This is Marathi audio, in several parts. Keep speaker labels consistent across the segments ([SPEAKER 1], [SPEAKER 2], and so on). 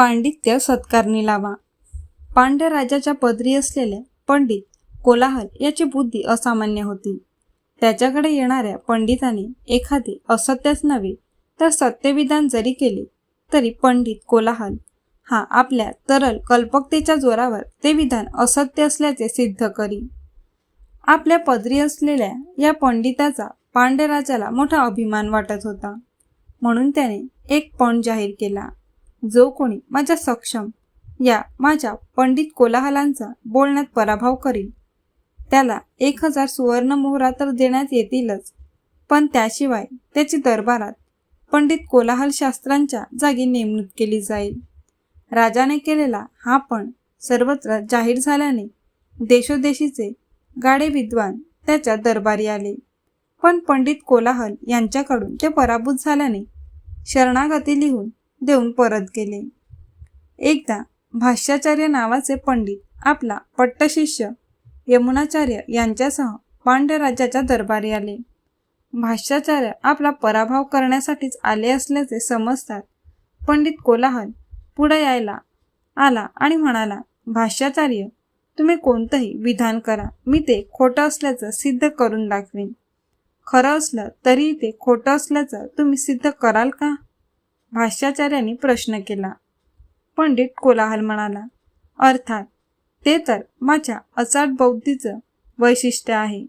[SPEAKER 1] पांडित्य सत्कारणी लावा. पांड्य राजाच्या पदरी असलेल्या पंडित कोलाहल याची बुद्धी असामान्य होती. त्याच्याकडे येणाऱ्या पंडिताने एखादे असत्यच नव्हे तर सत्यविधान जरी केले तरी पंडित कोलाहल हा आपल्या तरल कल्पकतेच्या जोरावर ते विधान असत्य असल्याचे सिद्ध करी. आपल्या पदरी असलेल्या या पंडिताचा पांड्यराजाला मोठा अभिमान वाटत होता. म्हणून त्याने एक पण जाहीर केला. जो कोणी माझ्या सक्षम या माझ्या पंडित कोलाहलांचा बोलण्यात पराभव करील. त्याला एक हजार सुवर्ण मोहरा तर देण्यात येतीलच पण त्याशिवाय त्याची दरबारात पंडित कोलाहल शास्त्रांच्या जागी नेमणूक केली जाईल. राजाने केलेला हा पण सर्वत्र जाहीर झाल्याने देशोदेशीचे गाडे विद्वान त्याच्या दरबारी आले. पण पंडित कोलाहल यांच्याकडून ते पराभूत झाल्याने शरणागती लिहून देऊन परत गेले. एकदा भाष्याचार्य नावाचे पंडित आपला पट्टशिष्य यमुनाचार्य यांच्यासह पांड्यराजाच्या दरबारी आले. भाष्याचार्य आपला पराभव करण्यासाठीच आले असल्याचे समजतात. पंडित कोलाहल पुढे यायला आला आणि म्हणाला भाष्याचार्य तुम्ही कोणतंही विधान करा. मी ते खोटं असल्याचं सिद्ध करून दाखवेन. खरं असलं तरी ते खोटं असल्याचं तुम्ही सिद्ध कराल का? भाष्याचार्याने प्रश्न केला. पंडित कोलाहल म्हणाला अर्थात ते तर माझ्या अचाट बौद्धीचं वैशिष्ट्य आहे.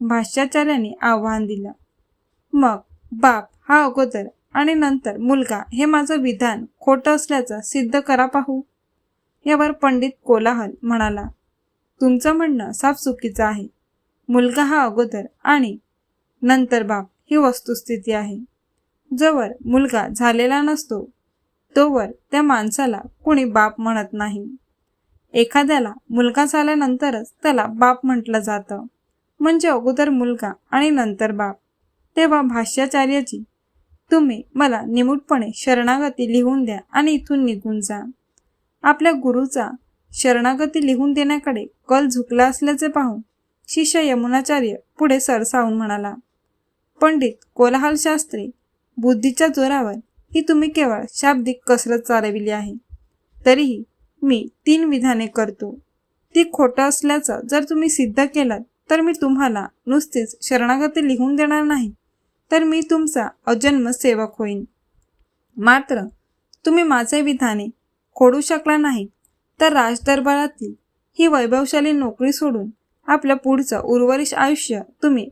[SPEAKER 1] भाष्याचार्याने आव्हान दिलं. मग बाप हा अगोदर आणि नंतर मुलगा हे माझं विधान खोटं असल्याचं सिद्ध करा पाहू. यावर पंडित कोलाहल म्हणाला तुमचं म्हणणं साफ चुकीचं आहे. मुलगा हा अगोदर आणि नंतर बाप ही वस्तुस्थिती आहे. जवळ मुलगा झालेला नसतो तोवर त्या माणसाला कोणी बाप म्हणत नाही. एखाद्याला मुलगा झाल्यानंतरच त्याला बाप म्हटलं जातं. म्हणजे अगोदर मुलगा आणि नंतर बाप. तेव्हा भाष्याचार्याची तुम्ही मला निमूटपणे शरणागती लिहून द्या आणि इथून निघून जा. आपल्या गुरुचा शरणागती लिहून देण्याकडे कल झुकला असल्याचे पाहून शिष्य यमुनाचार्य पुढे सरसावून म्हणाला पंडित कोलाहल शास्त्री बुद्धीच्या जोरावर ही तुम्ही केवळ शाब्दिक कसरत चालविली आहे. तरीही मी तीन विधाने करतो. ती खोटं असल्याचं जर तुम्ही सिद्ध केलं तर मी तुम्हाला नुसतीच शरणागती लिहून देणार नाही तर मी तुमचा अजन्म सेवक होईन. मात्र तुम्ही माझे विधाने खोडू शकला नाही तर राजदरबारातील ही वैभवशाली नोकरी सोडून आपलं पुढचं उर्वरित आयुष्य तुम्ही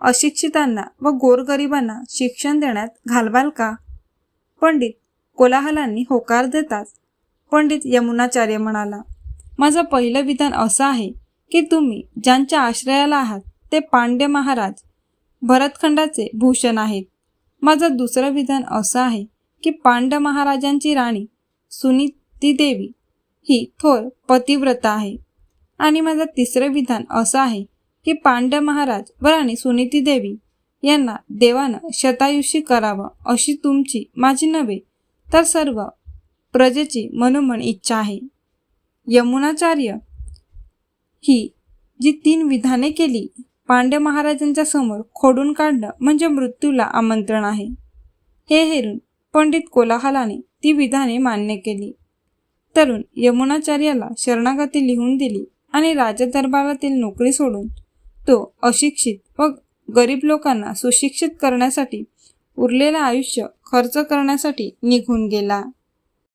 [SPEAKER 1] अशिक्षितांना व गोरगरिबांना शिक्षण देण्यात घालवाल का? पंडित कोलाहलांनी होकार देताच पंडित यमुनाचार्य म्हणाला माझं पहिलं विधान असं आहे की तुम्ही ज्यांच्या आश्रयाला आहात ते पांड्य महाराज भरतखंडाचे भूषण आहेत. माझं दुसरं विधान असं आहे की पांड महाराजांची राणी सुनीती देवी ही थोर पतिव्रता आहे. आणि माझं तिसरं विधान असं आहे की पांड्य महाराज व राणी सुनीती देवी यांना देवानं शतायुषी करावं अशी तुमची माझी नव्हे तर सर्व प्रजेची मनोमन इच्छा आहे. यमुनाचार्य ही जी तीन विधाने केली पांड्य महाराजांच्या समोर खोडून काढणं म्हणजे मृत्यूला आमंत्रण आहे. हे हेरून पंडित कोलाहलाने ती विधाने मान्य केली. तरुण यमुनाचार्याला शरणागती लिहून दिली आणि राजदरबारातील नोकरी सोडून तो अशिक्षित व गरीब लोकांना सुशिक्षित करण्यासाठी उरलेलं आयुष्य खर्च करण्यासाठी निघून गेला.